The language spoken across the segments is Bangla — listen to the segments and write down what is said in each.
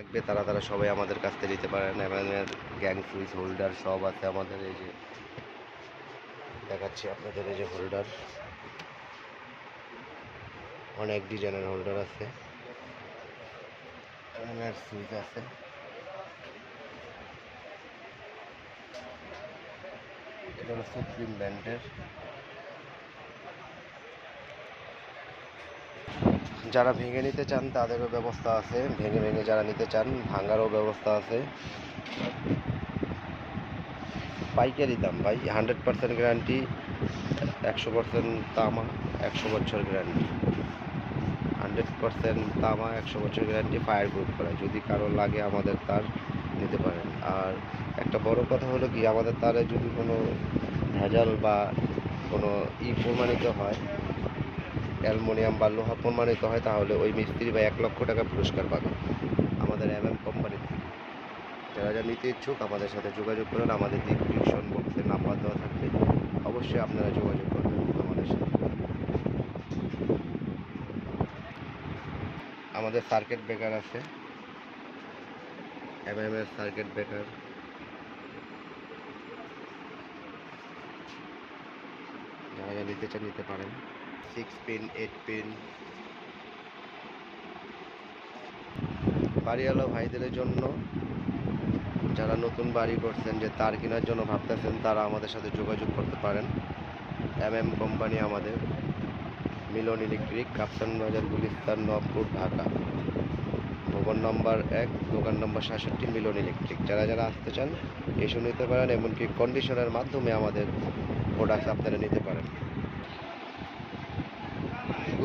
লাগবে তারা তারা সবাই আমাদের কাছ থেকে নিতে পারেন এমএনের গ্যাং সুইচ হোল্ডার সব আছে আমাদের, এই যে দেখাচ্ছি আপনাদের, এই যে হোল্ডার। অনেক ডিজাইনের হোল্ডার আছে। সুইচ আছে। এটা হলো সুপ্রিম ব্র্যান্ডের। যারা ভেঙে নিতে চান, তাদেরও ব্যবস্থা আছে। ভেঙে ভেঙে যারা নিতে চান, ভাঙারও ব্যবস্থা আছে। পাইকারি দাম ভাই হান্ড্রেড পার্সেন্ট গ্যারান্টি একশো পার্সেন্ট তামা, একশো বছর গ্যারান্টি হান্ড্রেড পার্সেন্ট তামা, একশো বছর গ্যারান্টি ফায়ার প্রুফ করা। যদি কারও লাগে আমাদের তার, নিতে পারেন। আর একটা বড় কথা হলো কি, আমাদের তারে যদি কোনো ভেজাল বা কোনো ই প্রমাণিত হয় অ্যালুমিনিয়াম বা লোহা প্রমাণিত হয়, তাহলে ওই মিস্ত্রি বা এক লক্ষ টাকা পুরস্কার পাবে আমাদের এম এম থেকে। যারা যা নিতে ইচ্ছুক, আমাদের সাথে যোগাযোগ করুন। আমাদের ডিসক্রিপশন বক্সে নাম্বার দেওয়া থাকবে। অবশ্যই আপনারা যোগাযোগ করবেন আমাদের সাথে। আমাদের সার্কিট ব্রেকার আছে। এম এম এর সার্কিট ব্রেকার যারা নিতে চান, নিতে পারেন। সিক্স পিন এইট পিন বাড়িওয়ালা ভাইদের জন্য যারা নতুন বাড়ি করছেন যে তার কেনার জন্য ভাবতেছেন, তারা আমাদের সাথে যোগাযোগ করতে পারেন। এম এম কোম্পানি আমাদের, মিলন ইলেকট্রিক কাপ্তান বাজার, গুলিস্তান, নবপুর, ঢাকা। ভবন নম্বর এক, দোকান নম্বর সাতষট্টি, মিলন ইলেকট্রিক। যারা যারা আসতে চান এসে নিতে পারেন, এমনকি কন্ডিশনের মাধ্যমে আমাদের প্রোডাক্ট আপনারা নিতে পারেন।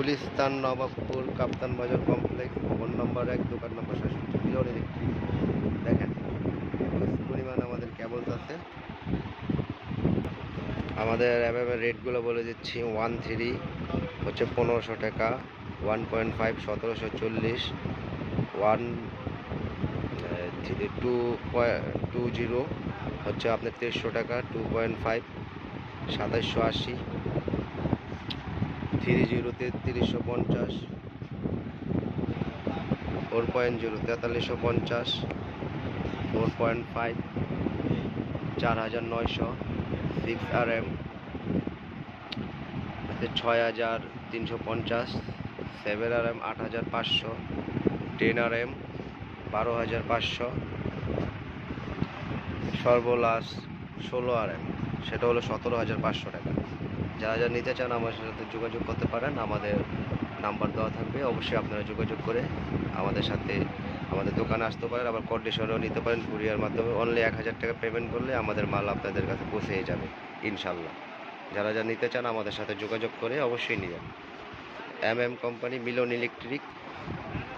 গুলিস্তান নবাবপুর কাপ্তান বাজার কমপ্লেক্স ভবন নম্বর এক, দোকান নম্বর সাতষট্টি মিলন ইলেকট্রিক দেখেন পরিমাণ আমাদের কেবলস আছে আমাদের এভাবে রেটগুলো বলে দিচ্ছি ওয়ান থ্রি হচ্ছে পনেরোশো টাকা ওয়ান পয়েন্ট ফাইভ সতেরোশো চল্লিশ ওয়ান টু টু জিরো হচ্ছে আপনার তেইশশো টাকা টু পয়েন্ট ফাইভ সাতাশশো আশি। থ্রি জিরো তেত্রিশশো পঞ্চাশ। ফোর পয়েন্ট জিরো, তেতাল্লিশশো পঞ্চাশ। ফোর পয়েন্ট ফাইভ চার হাজার নয়শো। সিক্স আর এম ছয় হাজার তিনশো পঞ্চাশ। সেভেন আর এম আট হাজার পাঁচশো। টেন আর এম বারো হাজার পাঁচশো। সর্বলাস ষোলো আর এম সেটা হলো সতেরো হাজার পাঁচশো টাকা। যারা যারা নিতে চান আমার সাথে যোগাযোগ করতে পারেন, আমাদের নাম্বার দেওয়া থাকবে। অবশ্যই আপনারা যোগাযোগ করে আমাদের সাথে আমাদের দোকানে আসতে পারেন, আবার কন্ডিশনেও নিতে পারেন। কুরিয়ার মাধ্যমে অনলি এক হাজার টাকা পেমেন্ট করলে আমাদের মাল আপনাদের কাছে পৌঁছে যাবে, ইনশাল্লাহ। যারা যা নিতে চান আমাদের সাথে যোগাযোগ করে অবশ্যই নেবেন M M company Milan electric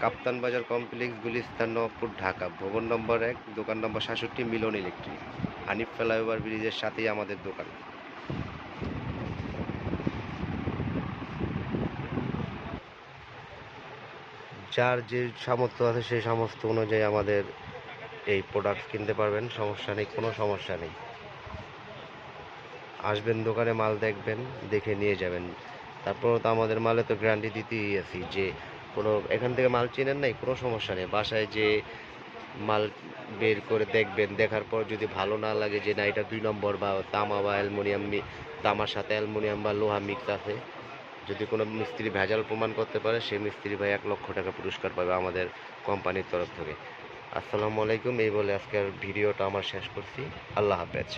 Kaptan Bazar complex Gulistan Nabapur Dhaka ভবন নম্বর এক, দোকান নম্বর সাতষট্টি মিলন ইলেকট্রিক হানিফ ফ্লাইওভার ব্রিজের সাথেই আমাদের দোকান। যার যে সামর্থ্য আছে সেই সামর্থ্য অনুযায়ী আমাদের এই প্রোডাক্ট কিনতে পারবেন। সমস্যা নেই, কোনো সমস্যা নেই। আসবেন দোকানে, মাল দেখবেন, দেখে নিয়ে যাবেন। তারপর তো আমাদের মালে তো গ্যারান্টি দিতেই আছি যে কোনো, এখান থেকে মাল চেনেন নাই, কোনো সমস্যা নেই। বাসায় যে মাল বের করে দেখবেন, দেখার পর যদি ভালো না লাগে যে না, এটা দুই নম্বর বা তামা বা অ্যালমোনিয়াম তামার সাথে অ্যালমোনিয়াম বা লোহা মিক্স আছে যদি কোনো মিস্ত্রি ভেজাল প্রমাণ করতে পারে, সেই মিস্ত্রি ভাই এক লক্ষ টাকা পুরস্কার পাবে আমাদের কোম্পানির তরফ থেকে। আসসালামু আলাইকুম, এই বলে আজকের ভিডিওটা আমার শেষ করছি। আল্লাহ হাফেজ।